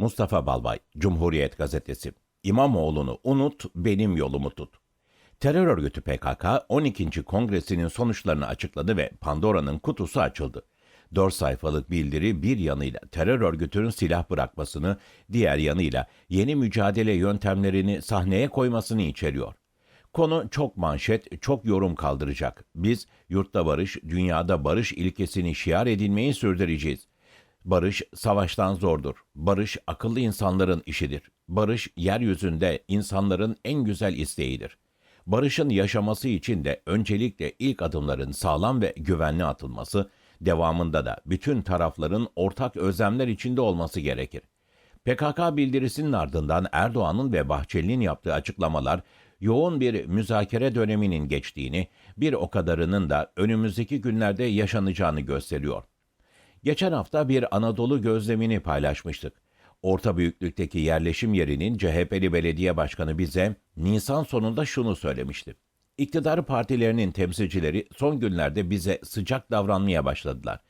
Mustafa Balbay, Cumhuriyet Gazetesi. İmamoğlu'nu unut, benim yolumu tut. Terör örgütü PKK 12. Kongresinin sonuçlarını açıkladı ve Pandora'nın kutusu açıldı. 4 sayfalık bildiri bir yanıyla terör örgütünün silah bırakmasını, diğer yanıyla yeni mücadele yöntemlerini sahneye koymasını içeriyor. Konu çok manşet, çok yorum kaldıracak. Biz yurtta barış, dünyada barış ilkesini şiar edinmeyi sürdüreceğiz. Barış savaştan zordur. Barış akıllı insanların işidir. Barış yeryüzünde insanların en güzel isteğidir. Barışın yaşaması için de öncelikle ilk adımların sağlam ve güvenli atılması, devamında da bütün tarafların ortak özlemler içinde olması gerekir. PKK bildirisinin ardından Erdoğan'ın ve Bahçeli'nin yaptığı açıklamalar yoğun bir müzakere döneminin geçtiğini, bir o kadarının da önümüzdeki günlerde yaşanacağını gösteriyor. Geçen hafta bir Anadolu gözlemini paylaşmıştık. Orta büyüklükteki yerleşim yerinin CHP'li belediye başkanı bize Nisan sonunda şunu söylemişti. İktidar partilerinin temsilcileri son günlerde bize sıcak davranmaya başladılar.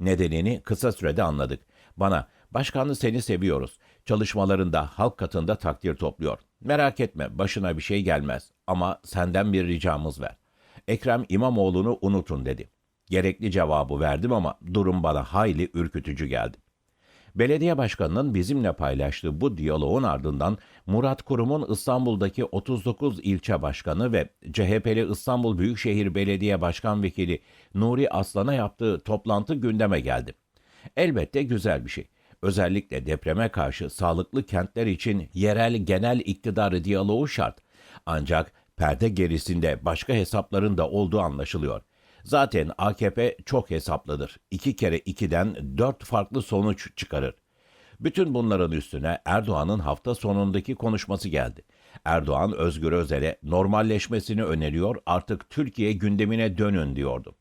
Nedenini kısa sürede anladık. Bana, başkanı seni seviyoruz. Çalışmalarında halk katında takdir topluyor. Merak etme, başına bir şey gelmez. Ama senden bir ricamız var. Ekrem İmamoğlu'nu unutun dedi. Gerekli cevabı verdim ama durum bana hayli ürkütücü geldi. Belediye başkanının bizimle paylaştığı bu diyaloğun ardından Murat Kurum'un İstanbul'daki 39 ilçe başkanı ve CHP'li İstanbul Büyükşehir Belediye Başkan Vekili Nuri Aslan'a yaptığı toplantı gündeme geldi. Elbette güzel bir şey. Özellikle depreme karşı sağlıklı kentler için yerel genel iktidarı diyaloğu şart. Ancak perde gerisinde başka hesapların da olduğu anlaşılıyor. Zaten AKP çok hesaplıdır. İki kere ikiden dört farklı sonuç çıkarır. Bütün bunların üstüne Erdoğan'ın hafta sonundaki konuşması geldi. Erdoğan Özgür Özel'e normalleşmesini öneriyor artık Türkiye gündemine dönün diyordu.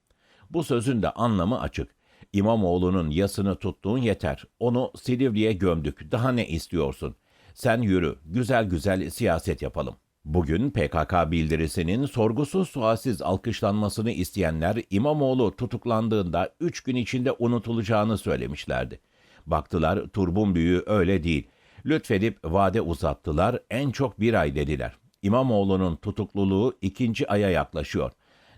Bu sözün de anlamı açık. İmamoğlu'nun yasını tuttuğun yeter. Onu Silivri'ye gömdük. Daha ne istiyorsun? Sen yürü, güzel güzel siyaset yapalım. Bugün PKK bildirisinin sorgusuz sualsiz alkışlanmasını isteyenler İmamoğlu tutuklandığında 3 gün içinde unutulacağını söylemişlerdi. Baktılar turbun büyüğü öyle değil. Lütfedip vade uzattılar, en çok bir ay dediler. İmamoğlu'nun tutukluluğu ikinci aya yaklaşıyor.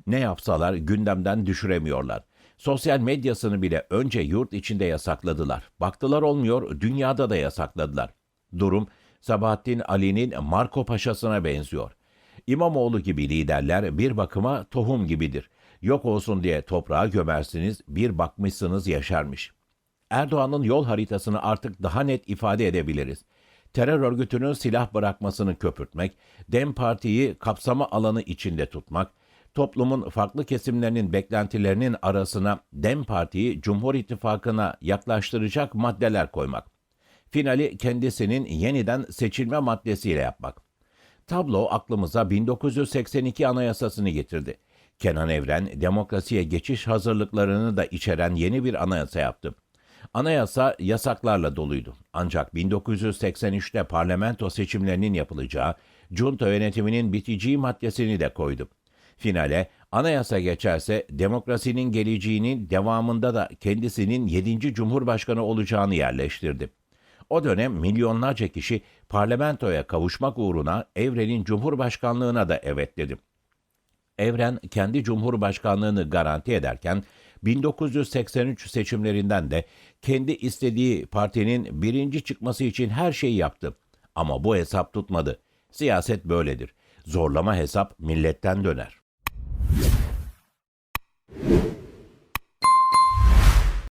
Ne yapsalar gündemden düşüremiyorlar. Sosyal medyasını bile önce yurt içinde yasakladılar. Baktılar olmuyor, dünyada da yasakladılar. Durum Sabahattin Ali'nin Marco Paşa'sına benziyor. İmamoğlu gibi liderler bir bakıma tohum gibidir. Yok olsun diye toprağa gömersiniz, bir bakmışsınız yaşarmış. Erdoğan'ın yol haritasını artık daha net ifade edebiliriz. Terör örgütünün silah bırakmasını köpürtmek, Dem Parti'yi kapsama alanı içinde tutmak, toplumun farklı kesimlerinin beklentilerinin arasına Dem Parti'yi Cumhur İttifakı'na yaklaştıracak maddeler koymak. Finali kendisinin yeniden seçilme maddesiyle yapmak. Tablo aklımıza 1982 Anayasasını getirdi. Kenan Evren demokrasiye geçiş hazırlıklarını da içeren yeni bir anayasa yaptı. Anayasa yasaklarla doluydu. Ancak 1983'te parlamento seçimlerinin yapılacağı, junta yönetiminin biteceği maddesini de koydu. Finale anayasa geçerse demokrasinin geleceğinin devamında da kendisinin 7. Cumhurbaşkanı olacağını yerleştirdi. O dönem milyonlarca kişi parlamentoya kavuşmak uğruna Evren'in cumhurbaşkanlığına da evet dedi. Evren kendi cumhurbaşkanlığını garanti ederken 1983 seçimlerinden de kendi istediği partinin birinci çıkması için her şeyi yaptı. Ama bu hesap tutmadı. Siyaset böyledir. Zorlama hesap milletten döner.